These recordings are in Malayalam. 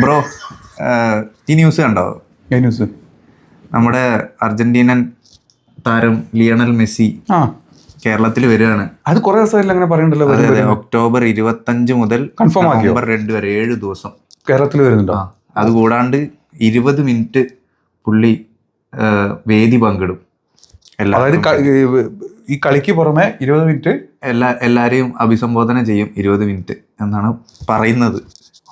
ബ്രോ ഈ ന്യൂസ് കണ്ടോ? ന്യൂസ്. നമ്മുടെ അർജന്റീനൻ താരം ലിയണൽ മെസ്സി കേരളത്തിൽ വരികയാണ്. അത് കുറെ ദിവസമായില്ല അങ്ങനെ പറയണ്ടല്ലോ അതെ അതെ ഒക്ടോബർ ഇരുപത്തഞ്ച് മുതൽ കൺഫേം? നവംബർ രണ്ട് വരെ ഏഴ് ദിവസം. കേരളത്തിൽ വരുന്നുണ്ടോ? അത് കൂടാണ്ട് ഇരുപത് മിനിറ്റ് പുള്ളി വേദി പങ്കിടും. അതായത് ഈ- കളിക്ക് പുറമെ ഇരുപത് മിനിറ്റ്? എല്ലാ എല്ലാരെയും അഭിസംബോധന ചെയ്യും ഇരുപത് മിനിറ്റ് എന്നാണ് പറയുന്നത്.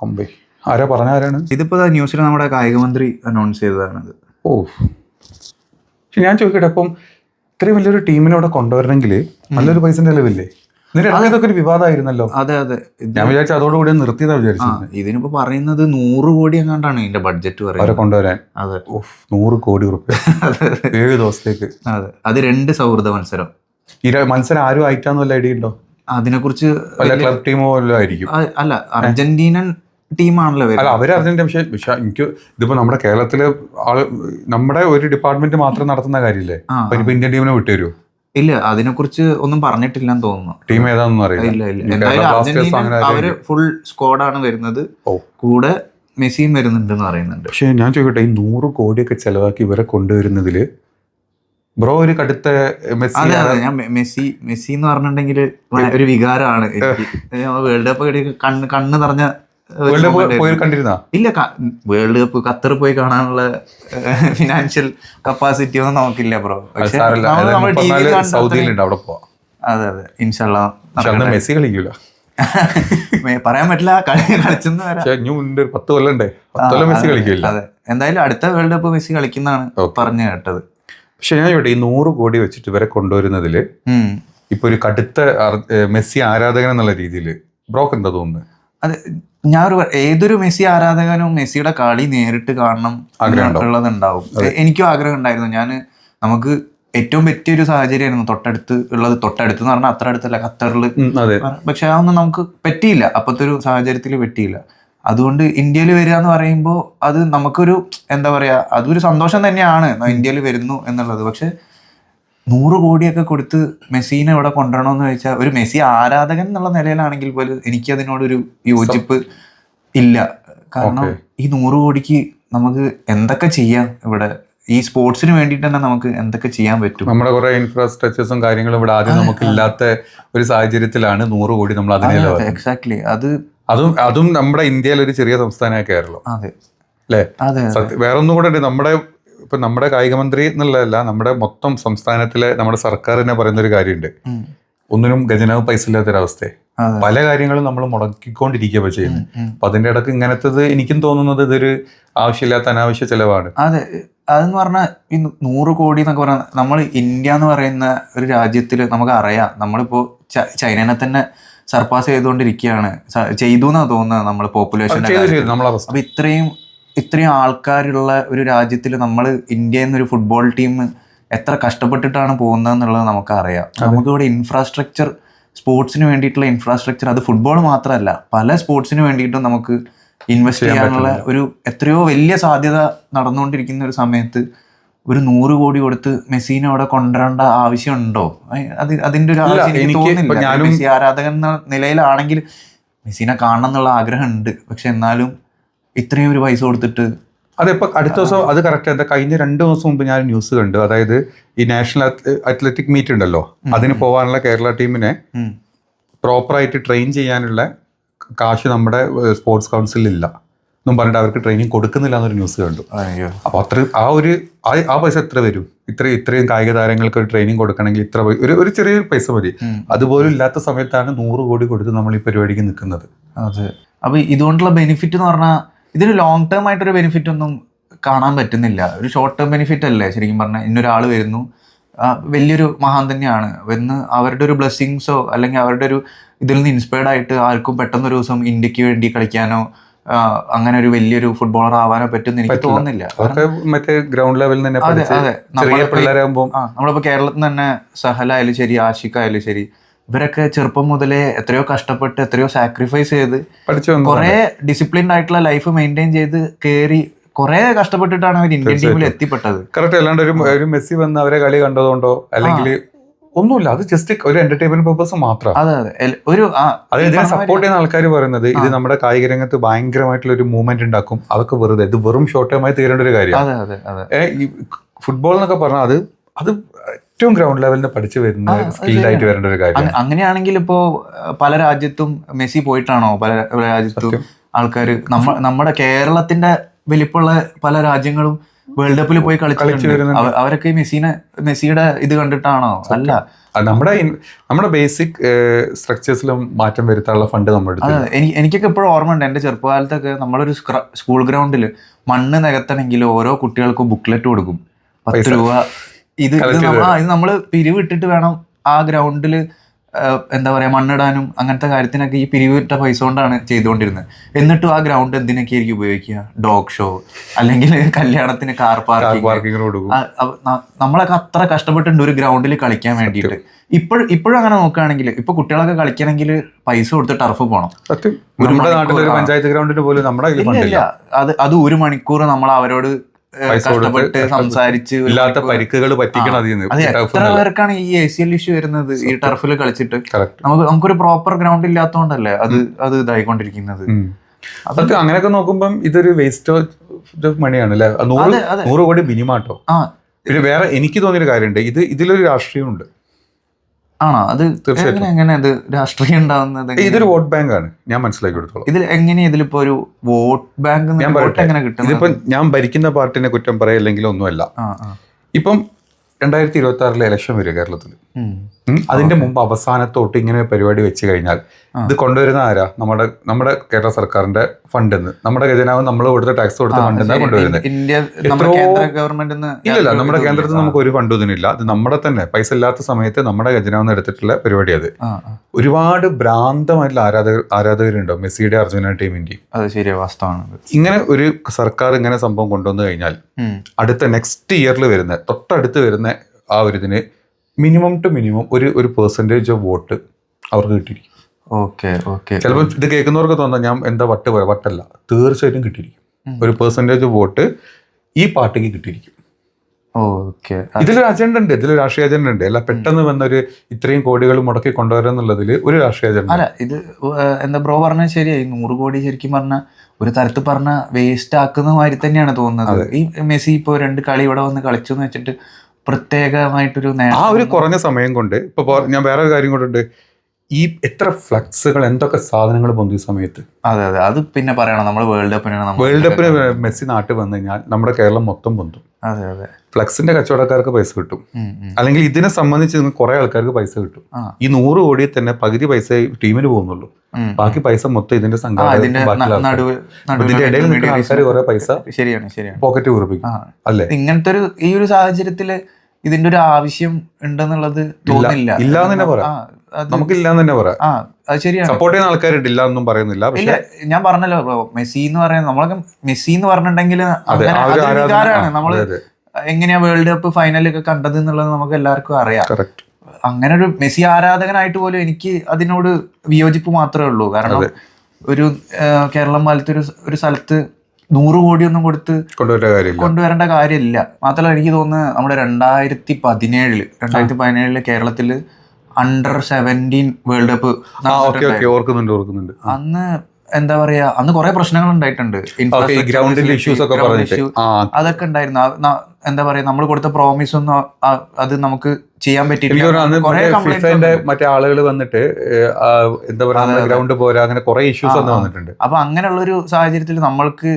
അമ്പേ. ആരാ പറഞ്ഞ ആരാണ്? ഇതിപ്പോ ന്യൂസിൽ നമ്മുടെ കായിക മന്ത്രി അനൗൺസ് ചെയ്തതാണ് ഓ. പക്ഷെ ഞാൻ ചോദിക്കട്ടെ അപ്പം ഇത്രയും വലിയൊരു ടീമിനെ അവിടെ കൊണ്ടുവരണമെങ്കിൽ നല്ലൊരു പൈസ ചെലവില്ലേ? ഇതൊക്കെ ഒരു വിവാദമായിരുന്നല്ലോ. അതെ അതെ. ഞാൻ വിചാരിച്ചു അതോടുകൂടി നിർത്തിയതാ വിചാരിച്ചു ഇതിനിപ്പോ പറയുന്നത് നൂറ് കോടി എങ്ങാണ്ടാണ് ഇതിന്റെ ബഡ്ജറ്റ് പറയുന്നത്. കൊണ്ടുവരാൻ. അതെ. നൂറ് കോടി റുപ്യ ഏഴ് ദിവസത്തേക്ക്. അതെ. അത് രണ്ട് സൗഹൃദ മത്സരം. ഈ മത്സരം ആരും ആയിട്ടാന്നല്ല ഐഡിയ ഉണ്ടോ? അതിനെക്കുറിച്ച് കുറിച്ച് ക്ലബ് ടീമോ ആയിരിക്കും. അല്ല അർജന്റീനൻ ടീമാണല്ലോ അല്ല അവർ അവർ അതിന്റെ പക്ഷേ പക്ഷേ എനിക്ക് ഇതിപ്പോ നമ്മുടെ കേരളത്തിലെ ആൾ നമ്മുടെ ഒരു ഡിപ്പാർട്ട്മെന്റ് മാത്രം നടത്തുന്ന കാര്യമില്ലേ ഇപ്പൊ ഇന്ത്യൻ ടീമിനെ വിട്ടുതരുമോ ഇല്ല അതിനെക്കുറിച്ച് ഒന്നും പറഞ്ഞിട്ടില്ലെന്ന് തോന്നുന്നു. ടീം ഏതാണെന്ന് അറിയില്ല. ഇല്ല ഇല്ല. ഈ എന്തായാലും അർജന്റീന അവർ ഫുൾ സ്ക്വാഡാണ് വരുന്നത്. കൂടെ മെസ്സിയും വരുന്നുണ്ടെന്ന് പറയുന്നുണ്ട്. പക്ഷെ ഞാൻ ചോദിക്കട്ടെ ഈ നൂറ് കോടിയൊക്കെ ചെലവാക്കി ഇവരെ കൊണ്ടുവരുന്നതിൽ ബ്രോ ഒരു കടുത്ത മെസ്സി ഞാൻ മെസ്സി മെസ്സി എന്ന് പറഞ്ഞിട്ടുണ്ടെങ്കിൽ ഒരു വികാരമാണ്. വേൾഡ് കപ്പ് കണ്ണ് കണ്ണ് നിറഞ്ഞ ഇല്ല വേൾഡ് കപ്പ് ഖത്തർ പോയി കാണാനുള്ള ഫിനാൻഷ്യൽ കപ്പാസിറ്റി ഒന്നും നമുക്കില്ല ബ്രോ അതെ അതെ ഇൻഷാല്ല മെസ്സി കളിക്കൂല. പറയാൻ പറ്റില്ല. കളി കളിച്ചെന്ന് വരാം. പത്ത് കൊല്ലണ്ടേ പത്ത് കൊല്ലം മെസ്സി കളിക്കില്ല അതെ. എന്തായാലും അടുത്ത വേൾഡ് കപ്പ് മെസ്സി കളിക്കുന്നതാണ് പറഞ്ഞു കേട്ടത്. പക്ഷെ ഞാൻ ഇവിടെ ഈ നൂറ് കോടി വെച്ചിട്ട് ഇവരെ കൊണ്ടുവരുന്നതിൽ. ഇപ്പൊ ഒരു കടുത്ത മെസ്സി ആരാധകൻ എന്നുള്ള രീതിയിൽ ബ്രോക്ക് എന്താ തോന്നുന്നത്? അത് ഞാൻ ഒരു ഏതൊരു മെസ്സി ആരാധകനും മെസ്സിയുടെ കളി നേരിട്ട് കാണണം. ഉള്ളതുണ്ടാവും എനിക്കും ആഗ്രഹം ഉണ്ടായിരുന്നു ഞാൻ നമുക്ക് ഏറ്റവും പറ്റിയൊരു സാഹചര്യമായിരുന്നു. തൊട്ടടുത്ത് ഉള്ളത് തൊട്ടടുത്ത് എന്ന് പറഞ്ഞാൽ അത്ര അടുത്തല്ല ഖത്തറിൽ പക്ഷെ അതൊന്നും നമുക്ക് പറ്റിയില്ല. അപ്പോഴത്തെ ഒരു സാഹചര്യത്തിൽ പറ്റിയില്ല. അതുകൊണ്ട് ഇന്ത്യയിൽ വരിക എന്ന് പറയുമ്പോൾ അത് നമുക്കൊരു എന്താ പറയാ അതൊരു സന്തോഷം തന്നെയാണ്. ഇന്ത്യയിൽ വരുന്നു എന്നുള്ളത്. പക്ഷെ നൂറ് കോടിയൊക്കെ കൊടുത്ത് മെസ്സിനെ ഇവിടെ കൊണ്ടുവരണമെന്ന് ചോദിച്ചാൽ ഒരു മെസ്സി ആരാധകൻ എന്നുള്ള നിലയിലാണെങ്കിൽ പോലും എനിക്ക് അതിനോടൊരു യോജിപ്പ് ഇല്ല. കാരണം ഈ നൂറ് കോടിക്ക് നമുക്ക് എന്തൊക്കെ ചെയ്യാം ഇവിടെ? ഈ സ്പോർട്സിന് വേണ്ടിയിട്ട് തന്നെ നമുക്ക് എന്തൊക്കെ ചെയ്യാൻ പറ്റും? നമ്മുടെ കുറെ ഇൻഫ്രാസ്ട്രക്ചേഴ്സും കാര്യങ്ങളും ഇവിടെ ആദ്യം നമുക്ക് ഇല്ലാത്ത ഒരു സാഹചര്യത്തിലാണ് നൂറ് കോടി നമ്മൾ അതിനെ എക്സാക്ട്ലി അത് അതും അതും നമ്മുടെ ഇന്ത്യയിലെ ഒരു ചെറിയ സംസ്ഥാനമായ കേരളം. അതെ. അല്ലേ? അതെ വേറൊന്നും വേറെ ഒന്നും കൂടെ നമ്മുടെ ഇപ്പൊ നമ്മുടെ കായിക മന്ത്രി എന്നുള്ളതല്ല നമ്മുടെ മൊത്തം സംസ്ഥാനത്തിലെ നമ്മുടെ സർക്കാർ തന്നെ പറയുന്ന ഒരു കാര്യമുണ്ട്. ഒന്നിനും ഖജനാവ് പൈസ ഇല്ലാത്തൊരവസ്ഥയെ പല കാര്യങ്ങളും നമ്മൾ മുടക്കിക്കൊണ്ടിരിക്കുക ചെയ്യുന്നത്. അപ്പൊ അതിന്റെ ഇടയ്ക്ക് ഇങ്ങനത്തത് എനിക്കും തോന്നുന്നത് ഇതൊരു ആവശ്യമില്ലാത്ത അനാവശ്യ ചെലവാണ്. അതെ അതെന്ന് പറഞ്ഞാൽ ഈ നൂറ് കോടി എന്നൊക്കെ പറഞ്ഞാൽ നമ്മൾ ഇന്ത്യ എന്ന് പറയുന്ന ഒരു രാജ്യത്തിൽ നമുക്ക് അറിയാം. നമ്മളിപ്പോൾ ചൈനനെ തന്നെ സർപ്പാസ് ചെയ്തുകൊണ്ടിരിക്കുകയാണ്. ചെയ്തു എന്നാണ് തോന്നുന്നത് നമ്മൾ പോപ്പുലേഷൻ അപ്പൊ ഇത്രയും ഇത്രയും ആൾക്കാരുള്ള ഒരു രാജ്യത്തിൽ നമ്മൾ ഇന്ത്യ എന്നൊരു ഫുട്ബോൾ ടീം എത്ര കഷ്ടപ്പെട്ടിട്ടാണ് പോകുന്നതെന്നുള്ളത് നമുക്കറിയാം. നമുക്കിവിടെ ഇൻഫ്രാസ്ട്രക്ചർ സ്പോർട്സിന് വേണ്ടിയിട്ടുള്ള ഇൻഫ്രാസ്ട്രക്ചർ അത് ഫുട്ബോൾ മാത്രമല്ല പല സ്പോർട്സിന് വേണ്ടിയിട്ടും നമുക്ക് ഇൻവെസ്റ്റ് ചെയ്യാനുള്ള ഒരു എത്രയോ വലിയ സാധ്യത നടന്നുകൊണ്ടിരിക്കുന്ന ഒരു സമയത്ത് ഒരു നൂറ് കോടി കൊടുത്ത് മെസ്സിനെ അവിടെ കൊണ്ടുവരേണ്ട ആവശ്യമുണ്ടോ? അത് അതിന്റെ ഒരു ആവശ്യം എനിക്ക് തോന്നുന്നില്ല. മെസ്സി ആരാധകൻ എന്ന നിലയിലാണെങ്കിൽ മെസ്സിനെ കാണണം എന്നുള്ള ആഗ്രഹമുണ്ട്. പക്ഷെ എന്നാലും ഇത്രയും ഒരു പൈസ കൊടുത്തിട്ട് അതെ ഇപ്പം അടുത്ത ദിവസം അത് കറക്റ്റ് എന്താ കഴിഞ്ഞ രണ്ട് ദിവസം മുമ്പ് ഞാൻ ന്യൂസ് കണ്ടു. അതായത് ഈ നാഷണൽ അത്ലറ്റിക് മീറ്റ് ഉണ്ടല്ലോ. അതിന് പോകാനുള്ള കേരള ടീമിനെ പ്രോപ്പർ പ്രോപ്പറായിട്ട് ട്രെയിൻ ചെയ്യാനുള്ള കാശ് നമ്മുടെ സ്പോർട്സ് കൗൺസിലിൽ ഇല്ല. എന്നും പറഞ്ഞിട്ട് അവർക്ക് ട്രെയിനിങ് കൊടുക്കുന്നില്ല എന്നൊരു ന്യൂസ് കണ്ടു. അയ്യോ. അപ്പൊ അത്ര ആ ഒരു ആ- പൈസ എത്ര വരും? ഇത്ര ഇത്രയും കായിക താരങ്ങൾക്ക് ഒരു ട്രെയിനിങ് കൊടുക്കണമെങ്കിൽ ഇത്ര ഒരു ഒരു ചെറിയ പൈസ മതി. അതുപോലും ഇല്ലാത്ത സമയത്താണ് നൂറ് കോടി കൊടുത്ത് നമ്മൾ ഈ പരിപാടിക്ക് നിൽക്കുന്നത്. അതെ. അപ്പൊ ഇതുകൊണ്ടുള്ള ബെനിഫിറ്റ് എന്ന് പറഞ്ഞാൽ ഇതിന് ലോങ് ടേം ആയിട്ടൊരു ബെനിഫിറ്റ് ഒന്നും കാണാൻ പറ്റുന്നില്ല. ഒരു ഷോർട്ട് ടേം ബെനിഫിറ്റ് അല്ലേ? ശരിക്കും പറഞ്ഞാൽ ഇന്നൊരാൾ വരുന്നു. വലിയൊരു മഹാൻ തന്നെയാണ്. വന്ന് അവരുടെ ഒരു ബ്ലെസ്സിങ്സോ അല്ലെങ്കിൽ അവരുടെ ഒരു ഇതിൽ നിന്ന് ഇൻസ്പയർഡ് ആയിട്ട് ആർക്കും പെട്ടെന്ന് ഒരു ദിവസം ഇന്ത്യയ്ക്ക് വേണ്ടി കളിക്കാനോ അങ്ങനെ ഒരു വലിയൊരു ഫുട്ബോളർ ആവാനോ പറ്റുമെന്ന് എനിക്ക് തോന്നുന്നില്ല. മറ്റേ ഗ്രൗണ്ട് ലെവലിൽ തന്നെ അതെ അതെ. നമ്മളിപ്പോ കേരളത്തിൽ തന്നെ സഹല ആയാലും ശരി ആഷിഖ് ആയാലും ശരി ഇവരൊക്കെ ചെറുപ്പം മുതലേ എത്രയോ കഷ്ടപ്പെട്ട് എത്രയോ സാക്രിഫൈസ് ചെയ്ത് കുറെ ഡിസിപ്ലിൻഡ് ആയിട്ടുള്ള ലൈഫ് മെയിന്റെയിൻ ചെയ്ത് കയറി കുറെ കഷ്ടപ്പെട്ടിട്ടാണ് അവർ ഇന്ത്യൻ ടീമിൽ എത്തിപ്പെട്ടത്. കറക്റ്റ് അല്ലാണ്ട് ഒരു ഒരു മെസ്സി വന്ന് അവരെ കളി കണ്ടതുകൊണ്ടോ അല്ലെങ്കിൽ ഒന്നുമില്ല. അത് ജസ്റ്റ് ഒരു എന്റർടൈൻമെന്റ് പർപ്പസ് മാത്രം. അതെ അതെ. ഒരു അത് ഇതിനെ സപ്പോർട്ട് ചെയ്യുന്ന ആൾക്കാർ പറയുന്നത് ഇത് നമ്മുടെ കായിക രംഗത്ത് ഭയങ്കരമായിട്ടുള്ള ഒരു മൂവ്മെന്റ് ഉണ്ടാക്കും. അതൊക്കെ വെറുതെ. ഇത് വെറും ഷോർട്ട് ടൈമായി തീരേണ്ട ഒരു കാര്യം അതെ അതെ അതെ. ഈ ഫുട്ബോൾ എന്നൊക്കെ പറഞ്ഞാൽ അത് അത് ഏറ്റവും ഗ്രൗണ്ട് ലെവലിൽ പഠിച്ചു വരുന്ന സ്കിൽഡായിട്ട് വരേണ്ട ഒരു കാര്യം അങ്ങനെയാണെങ്കിൽ ഇപ്പോ പല രാജ്യത്തും മെസ്സി പോയിട്ടാണോ? പല രാജ്യത്തും ആൾക്കാർ നമ്മ നമ്മുടെ കേരളത്തിന്റെ വലിപ്പമുള്ള പല രാജ്യങ്ങളും വേൾഡ് കപ്പിൽ പോയി കളിച്ചു കളിച്ചിട്ടുണ്ട് അവരൊക്കെ മെസ്സിനെ മെസ്സിയുടെ ഇത് കണ്ടിട്ടാണോ? അല്ല. നമ്മുടെ നമ്മുടെ ബേസിക് സ്ട്രക്ചേഴ്സിലും മാറ്റം വരുത്താനുള്ള ഫണ്ട് നമ്മുടെ എനിക്കൊക്കെ ഇപ്പോഴും ഓർമ്മ ഉണ്ട് എന്റെ എന്റെ ചെറുപ്പകാലത്തൊക്കെ നമ്മളൊരു സ്കൂൾ ഗ്രൗണ്ടിൽ മണ്ണ് നികത്തണമെങ്കിൽ ഓരോ കുട്ടികൾക്കും ബുക്ക്ലെറ്റ് കൊടുക്കും. പത്ത്. രൂപ ഇത് ഇത് നമ്മൾ പിരിവിട്ടിട്ട് വേണം ആ ഗ്രൗണ്ടിൽ എന്താ പറയാ മണ്ണിടാനും അങ്ങനത്തെ കാര്യത്തിനൊക്കെ ഈ പിരിവിട്ട പൈസ കൊണ്ടാണ് ചെയ്തുകൊണ്ടിരുന്നത്. എന്നിട്ടും ആ ഗ്രൗണ്ട് എന്തിനൊക്കെ ആയിരിക്കും ഉപയോഗിക്കുക? ഡോഗ് ഷോ അല്ലെങ്കിൽ കല്യാണത്തിന് കാർ പാർക്കിംഗ് നമ്മളൊക്കെ അത്ര കഷ്ടപ്പെട്ടിട്ടുണ്ട് ഒരു ഗ്രൗണ്ടിൽ കളിക്കാൻ വേണ്ടിയിട്ട്. ഇപ്പോഴും ഇപ്പോഴും അങ്ങനെ നോക്കുകയാണെങ്കിൽ ഇപ്പൊ കുട്ടികളൊക്കെ കളിക്കണമെങ്കിൽ പൈസ കൊടുത്ത് ടർഫ് പോകണം നമ്മുടെ നാട്ടിലെ നാട്ടിലൊരു പഞ്ചായത്ത് ഗ്രൗണ്ടിന് പോലും നമ്മുടെ അത് അത് ഒരു മണിക്കൂർ നമ്മൾ അവരോട് കഷ്ടപ്പെട്ട് സംസാരിച്ച് ഇല്ലാത്ത പരിക്കുകൾ പറ്റിക്കണം എത്ര പേർക്കാണ് ഈ എ സി എൽ ഇഷ്യൂ വരുന്നത്? ഈ ടർഫിൽ കളിച്ചിട്ട്. നമുക്ക് നമുക്കൊരു പ്രോപ്പർ ഗ്രൗണ്ട് ഇല്ലാത്തതുകൊണ്ടല്ലേ അത് അത് ഇതായിക്കൊണ്ടിരിക്കുന്നത്? അതൊക്കെ അങ്ങനെയൊക്കെ നോക്കുമ്പോൾ ഇതൊരു വേസ്റ്റ് ഓഫ് മണിയാണ് അല്ലെ? നൂറ് കോടി മിനിമാട്ടോ ആ. പിന്നെ വേറെ എനിക്ക് തോന്നിയൊരു കാര്യമുണ്ട്. ഇത് ഇതിലൊരു രാഷ്ട്രീയമുണ്ട്. ആണോ? അത് തീർച്ചയായിട്ടും. എങ്ങനെ അത് ഇത് രാഷ്ട്രീയം ഉണ്ടാവുന്നത്? ഇതൊരു വോട്ട് ബാങ്ക് ആണ് ഞാൻ മനസ്സിലാക്കി എടുത്തോളാം ഇതിൽ എങ്ങനെയാ ഇതിലിപ്പോ ഒരു വോട്ട് ബാങ്ക് ഞാൻ എങ്ങനെ ഇതിപ്പം ഞാൻ ഭരിക്കുന്ന പാർട്ടിനെ കുറ്റം പറയില്ലെങ്കിൽ ഒന്നുമല്ല. ഇപ്പം രണ്ടായിരത്തി ഇരുപത്തി ആറിലെ ഇലക്ഷൻ വരിക കേരളത്തിൽ. അതിന്റെ മുമ്പ് അവസാനത്തോട്ട് ഇങ്ങനെ പരിപാടി വെച്ച് കഴിഞ്ഞാൽ ഇത് കൊണ്ടുവരുന്ന ആരാ? നമ്മുടെ നമ്മുടെ കേരള സർക്കാരിന്റെ ഫണ്ട് നമ്മുടെ ഖജനാവ് നമ്മൾ കൊടുത്ത ടാക്സ് കൊടുത്ത ഫണ്ട്. കൊണ്ടുവരുന്നത് ഇല്ലല്ല നമ്മുടെ കേന്ദ്രത്തിൽ നമുക്ക് ഒരു ഫണ്ടും ഇതിനില്ല അത് നമ്മുടെ തന്നെ. പൈസ ഇല്ലാത്ത സമയത്ത് നമ്മുടെ ഖജനാവ് എടുത്തിട്ടുള്ള പരിപാടി അത്. ഒരുപാട് ഭ്രാന്തമായിട്ടുള്ള ആരാധകർ ആരാധകരുണ്ടോ? മെസ്സിയുടെ അർജുന ടീമിന്റെയും അത് വാസ്തവമാണ്. ഇങ്ങനെ ഒരു സർക്കാർ ഇങ്ങനെ സംഭവം കൊണ്ടുവന്നു കഴിഞ്ഞാൽ അടുത്ത നെക്സ്റ്റ് ഇയറിൽ വരുന്ന തൊട്ടടുത്ത് വരുന്ന ആ ഒരു ഇതിന് മിനിമം ടു മിനിമം ഒരു ഒരു പെർസെന്റേജ് ഓഫ് വോട്ട് അവർക്ക് കിട്ടിയിരിക്കും. ഓക്കെ ഓക്കെ ചിലപ്പോൾ ഇത് കേൾക്കുന്നവർക്ക് തോന്നാം ഞാൻ എന്താ വട്ട് പോയ? വട്ടല്ല. തീർച്ചയായിട്ടും കിട്ടിയിരിക്കും. ഒരു പെർസെന്റേജ് വോട്ട് ഈ പാർട്ടിക്ക് കിട്ടിയിരിക്കും. ഓക്കെ ഇതിലൊരു അജണ്ട ഉണ്ട്. ഇതിലൊരു രാഷ്ട്രീയ അജണ്ട ഉണ്ട്. അല്ല പെട്ടെന്ന് വന്നൊരു ഇത്രയും കോടികൾ മുടക്കി കൊണ്ടുവരാൻ എന്നുള്ളതിൽ ഒരു രാഷ്ട്രീയ അജണ്ട അല്ല ഇത് എന്താ ബ്രോ പറഞ്ഞ ശരിയായി. നൂറ് കോടി ശരിക്കും പറഞ്ഞ ഒരു തരത്തിൽ പറഞ്ഞ വേസ്റ്റ് ആക്കുന്ന മാതിരി തന്നെയാണ് തോന്നുന്നത്. ഈ മെസ്സി ഇപ്പോൾ രണ്ട് കളി ഇവിടെ വന്ന് കളിച്ചു എന്ന് വെച്ചിട്ട് പ്രത്യേകമായിട്ടൊരു ആ ഒരു കുറഞ്ഞ സമയം കൊണ്ട് ഇപ്പൊ ഞാൻ വേറെ ഒരു കാര്യം കൊണ്ടുണ്ട്. ഈ എത്ര ഫ്ലക്സുകൾ എന്തൊക്കെ സാധനങ്ങൾ പൊന്തി സമയത്ത്? അതെ അതെ. അത് പിന്നെ പറയണം. നമ്മൾ വേൾഡ് കപ്പിനാണ് വേൾഡ് കപ്പിന് മെസ്സി നാട്ടിൽ വന്നു കഴിഞ്ഞാൽ നമ്മുടെ കേരളം മൊത്തം പൊന്തും. അതെ അതെ. ഫ്ലക്സിന്റെ കച്ചവടക്കാർക്ക് പൈസ കിട്ടും. അല്ലെങ്കിൽ ഇതിനെ സംബന്ധിച്ച് നിന്ന് കുറെ ആൾക്കാർക്ക് പൈസ കിട്ടും. ഈ നൂറ് കോടി തന്നെ പകുതി പൈസ ടീമിന് പോകുന്നുള്ളൂ. ബാക്കി പൈസ മൊത്തം ഇതിന്റെ ഇതിന്റെ ഇടയിൽ നിൽക്കുന്ന ആൾക്കാർ കുറെ പൈസ ശരിയാണ് ശരിയാണ്. പോക്കറ്റ് കുറിപ്പിക്കും അല്ലേ? ഇങ്ങനത്തെ ഒരു ഈ ഒരു സാഹചര്യത്തിൽ ഇതിന്റെ ഒരു ആവശ്യം ഉണ്ടെന്നുള്ളത് തോന്നില്ല ഇല്ല എന്ന് തന്നെ പറയാം. ആ, അത് തന്നെ പറയാം. അത് ശരിയാണ്. സപ്പോർട്ട് ചെയ്യുന്ന ആൾക്കാരുണ്ട്. ഇല്ല എന്നും പറയുന്നില്ല. പക്ഷെ ഞാൻ പറഞ്ഞല്ലോ മെസ്സി എന്ന് പറയുന്നത് നമ്മളൊക്കെ മെസ്സി എന്ന് പറഞ്ഞിട്ടുണ്ടെങ്കിൽ നമ്മൾ. എങ്ങനെയാ വേൾഡ് കപ്പ് ഫൈനലൊക്കെ കണ്ടത് എന്നുള്ളത് നമുക്ക് എല്ലാവർക്കും അറിയാം. അങ്ങനെ ഒരു മെസ്സി ആരാധകനായിട്ട് പോലും എനിക്ക് അതിനോട് വിയോജിപ്പ് മാത്രമേ ഉള്ളൂ. കാരണം ഒരു കേരളം പോലത്തെ ഒരു ഒരു സ്ഥലത്ത് നൂറ് കോടിയൊന്നും കൊടുത്ത് കൊണ്ടുവരേണ്ട കാര്യമില്ല. മാത്രമല്ല എനിക്ക് തോന്നുന്നത് നമ്മുടെ രണ്ടായിരത്തി പതിനേഴിൽ രണ്ടായിരത്തി പതിനേഴിൽ കേരളത്തിൽ അണ്ടർ സെവന്റീൻ വേൾഡ് കപ്പ് അന്ന് എന്താ പറയാ അന്ന് കുറെ പ്രശ്നങ്ങൾ ഉണ്ടായിട്ടുണ്ട്. ഗ്രൗണ്ടിന്റെ ഇഷ്യൂസ് ഒക്കെ അതൊക്കെ ഉണ്ടായിരുന്നു. എന്താ പറയാ നമ്മൾ കൊടുത്ത പ്രോമിസ് ഒന്നും അത് നമുക്ക് ചെയ്യാൻ പറ്റിയിട്ടില്ല. മറ്റേ ആളുകൾ വന്നിട്ട് എന്താ പറയാ ഗ്രൗണ്ട് പോരാ അങ്ങനെ കുറെ ഇഷ്യൂസ്. വന്നിട്ടുണ്ട്. അപ്പൊ അങ്ങനെയുള്ള ഒരു സാഹചര്യത്തിൽ നമ്മൾക്ക്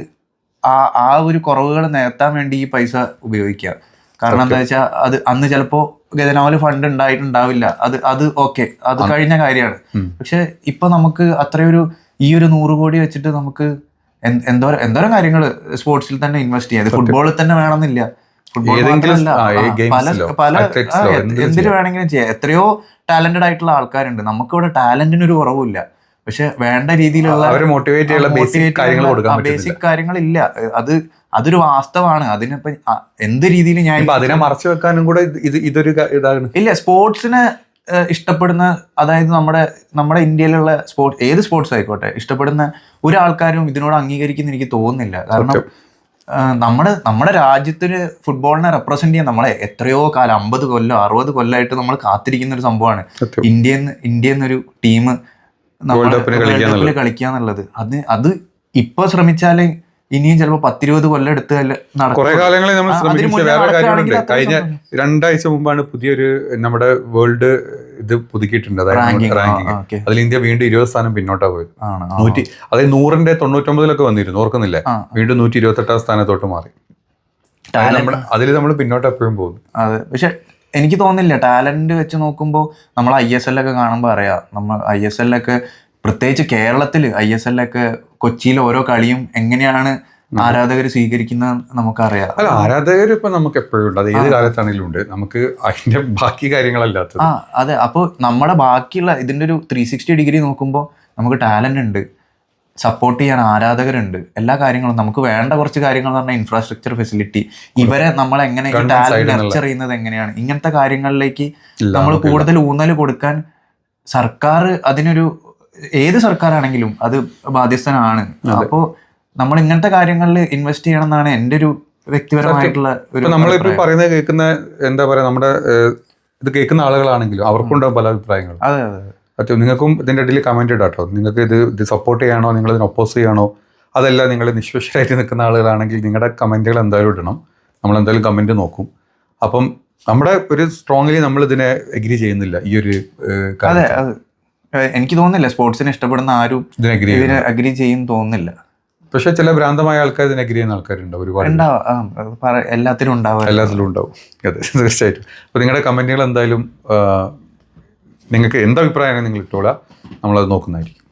ആ ആ ഒരു കുറവുകൾ നികത്താൻ വേണ്ടി ഈ പൈസ ഉപയോഗിക്കുക. കാരണം എന്താ വെച്ചാൽ അത് അന്ന് ചിലപ്പോ ഗതനാവൽ ഫണ്ട് ഉണ്ടായിട്ടുണ്ടാവില്ല. അത് അത് ഓക്കെ അത് കഴിഞ്ഞ കാര്യമാണ്. പക്ഷെ ഇപ്പൊ നമുക്ക് അത്രയൊരു ഈ ഒരു നൂറ് കോടി വെച്ചിട്ട് നമുക്ക് എന്തോ എന്തോരം എന്തോരം കാര്യങ്ങൾ സ്പോർട്സിൽ തന്നെ ഇൻവെസ്റ്റ് ചെയ്യാം. ഫുട്ബോളിൽ തന്നെ വേണമെന്നില്ല. പല പല എന്തിനു വേണമെങ്കിലും ചെയ്യാം. എത്രയോ ടാലന്റഡ് ആയിട്ടുള്ള ആൾക്കാരുണ്ട്. നമുക്കിവിടെ ടാലന്റിന് ഒരു കുറവുമില്ല. പക്ഷെ വേണ്ട രീതിയിലുള്ള ബേസിക് കാര്യങ്ങൾ കാര്യങ്ങളില്ല. അത് അതൊരു വാസ്തവമാണ് അതിനിപ്പോ എന്ത് രീതിയിൽ ഞാൻ അതിനെ മറച്ചു വെക്കാനും കൂടെ ഇത് ഇത് ഇതൊരു ഇതാണ്. ഇല്ല സ്പോർട്സിനെ ഇഷ്ടപ്പെടുന്ന അതായത് നമ്മുടെ നമ്മുടെ ഇന്ത്യയിലുള്ള സ്പോർട്സ് ഏത് സ്പോർട്സ് ആയിക്കോട്ടെ ഇഷ്ടപ്പെടുന്ന ഒരാൾക്കാരും ഇതിനോട് അംഗീകരിക്കുന്ന എനിക്ക് തോന്നുന്നില്ല കാരണം. നമ്മുടെ നമ്മുടെ രാജ്യത്തിന് ഫുട്ബോളിനെ റെപ്രസെന്റ് ചെയ്യാൻ നമ്മളെ എത്രയോ കാലം അമ്പത് കൊല്ലം അറുപത് കൊല്ലമായിട്ട് നമ്മൾ കാത്തിരിക്കുന്ന ഒരു സംഭവമാണ് ഇന്ത്യ ഇന്ത്യ എന്നൊരു ടീം വേൾഡ് കപ്പിൽ കളിക്കുക എന്നുള്ളത്. അത് അത് ഇപ്പൊ ശ്രമിച്ചാൽ ഇനിയും ചിലപ്പോ പത്തിരുപത് കൊല്ലം എടുത്ത്. കുറെ കാലങ്ങളിൽ നമ്മൾ ശ്രമിച്ച വേറെ കാര്യമുണ്ട്. കഴിഞ്ഞ. രണ്ടാഴ്ച മുമ്പാണ് പുതിയൊരു നമ്മുടെ വേൾഡ് ഇത് പുതുക്കിയിട്ടുണ്ട്. അതായത് റാങ്കിങ് അതിൽ ഇന്ത്യ വീണ്ടും ഇരുപത് സ്ഥാനം പിന്നോട്ടാ പോയത്. നൂറ്റി അതായത് നൂറിന്റെ തൊണ്ണൂറ്റൊമ്പതിലൊക്കെ വന്നിരുന്നു. ഓർക്കുന്നില്ലേ. വീണ്ടും നൂറ്റി ഇരുപത്തെട്ടാം സ്ഥാനത്തോട്ട് മാറി. അതിൽ നമ്മൾ പിന്നോട്ട് എപ്പോഴും പോകുന്നു. അതെ. പക്ഷെ എനിക്ക് തോന്നുന്നില്ല. ടാലന്റ് വെച്ച് നോക്കുമ്പോൾ നമ്മൾ ഐ എസ് എൽ ഒക്കെ കാണുമ്പോൾ അറിയാം. നമ്മൾ ഐ എസ് എല്ലൊക്കെ പ്രത്യേകിച്ച് കേരളത്തിൽ ഐ എസ് എല്ലൊക്കെ കൊച്ചിയിലെ ഓരോ കളിയും എങ്ങനെയാണ് ആരാധകർ സ്വീകരിക്കുന്ന നമുക്കറിയാം. അല്ല ആരാധകർ ഇപ്പൊ നമുക്ക് എപ്പോഴും ഉണ്ട്. അത് ഏത് കാലത്താണെങ്കിലും ഉണ്ട്. നമുക്ക് അതിന്റെ ബാക്കി കാര്യങ്ങളല്ലാത്ത ആ അതെ. അപ്പോൾ നമ്മുടെ ബാക്കിയുള്ള ഇതിന്റെ ഒരു ത്രീ സിക്സ്റ്റി ഡിഗ്രി നോക്കുമ്പോൾ നമുക്ക് ടാലന്റ് ഉണ്ട്. സപ്പോർട്ട് ചെയ്യാൻ ആരാധകരുണ്ട്. എല്ലാ കാര്യങ്ങളും. നമുക്ക് വേണ്ട കുറച്ച് കാര്യങ്ങൾ എന്ന് പറഞ്ഞാൽ ഇൻഫ്രാസ്ട്രക്ചർ ഫെസിലിറ്റി ഇവരെ നമ്മൾ എങ്ങനെ ടാലന്റ്. നർച്ചർ ചെയ്യുന്നത് എങ്ങനെയാണ്? ഇങ്ങനത്തെ കാര്യങ്ങളിലേക്ക് നമ്മൾ കൂടുതൽ ഊന്നൽ കൊടുക്കാൻ സർക്കാർ അതിനൊരു ഏത് സർക്കാരാണെങ്കിലും അത് ബാധ്യസ്ഥനാണ്. അപ്പോ നമ്മൾ ഇങ്ങനത്തെ കാര്യങ്ങളിൽ ഇൻവെസ്റ്റ് ചെയ്യണം എന്നാണ് എന്റെ ഒരു വ്യക്തിപരമായിട്ടുള്ള ഒരു നമ്മളിപ്പോ. പറയുന്നത് കേൾക്കുന്ന എന്താ പറയാ നമ്മുടെ ഇത് കേൾക്കുന്ന ആളുകളാണെങ്കിലും അവർക്കുണ്ടാവും പല അഭിപ്രായങ്ങളും. അതെ അതെ അത്യം നിങ്ങൾക്കും ഇതിന്റെ ഇടയിൽ കമന്റ് ഇടാട്ടോ നിങ്ങൾക്ക് ഇത് ഇത് സപ്പോർട്ട് ചെയ്യാണോ നിങ്ങൾ ഇതിന് ഒപ്പോസ് ചെയ്യാണോ അതല്ല നിങ്ങൾ നിഷ്പക്ഷരായിട്ട് നിൽക്കുന്ന ആളുകളാണെങ്കിൽ നിങ്ങളുടെ കമന്റുകൾ എന്തായാലും ഇടണം. നമ്മൾ എന്തായാലും കമന്റ് നോക്കും. അപ്പം നമ്മുടെ ഒരു സ്ട്രോങ്ലി നമ്മൾ ഇതിനെ എഗ്രി ചെയ്യുന്നില്ല ഈ ഒരു ഏഹ്, എനിക്ക് തോന്നുന്നില്ല സ്പോർട്സിനെ ഇഷ്ടപ്പെടുന്ന ആരും ഇതിനെ അഗ്രി ചെയ്യും തോന്നുന്നില്ല. പക്ഷെ ചില ഭ്രാന്തമായ ആൾക്കാർ ഇതിനെ അഗ്രി ചെയ്യുന്ന ആൾക്കാരുണ്ട് ഒരുപാട് ഉണ്ടാവും എല്ലാത്തിനും ഉണ്ടാവാം എല്ലാത്തിലും ഉണ്ടാവും. അതെ തീർച്ചയായിട്ടും. അപ്പോൾ നിങ്ങളുടെ കമന്റുകൾ എന്തായാലും നിങ്ങൾക്ക് എന്ത് അഭിപ്രായമാണ് നിങ്ങൾ ഇട്ടോളാം? നമ്മളത് നോക്കുന്നതായിരിക്കും.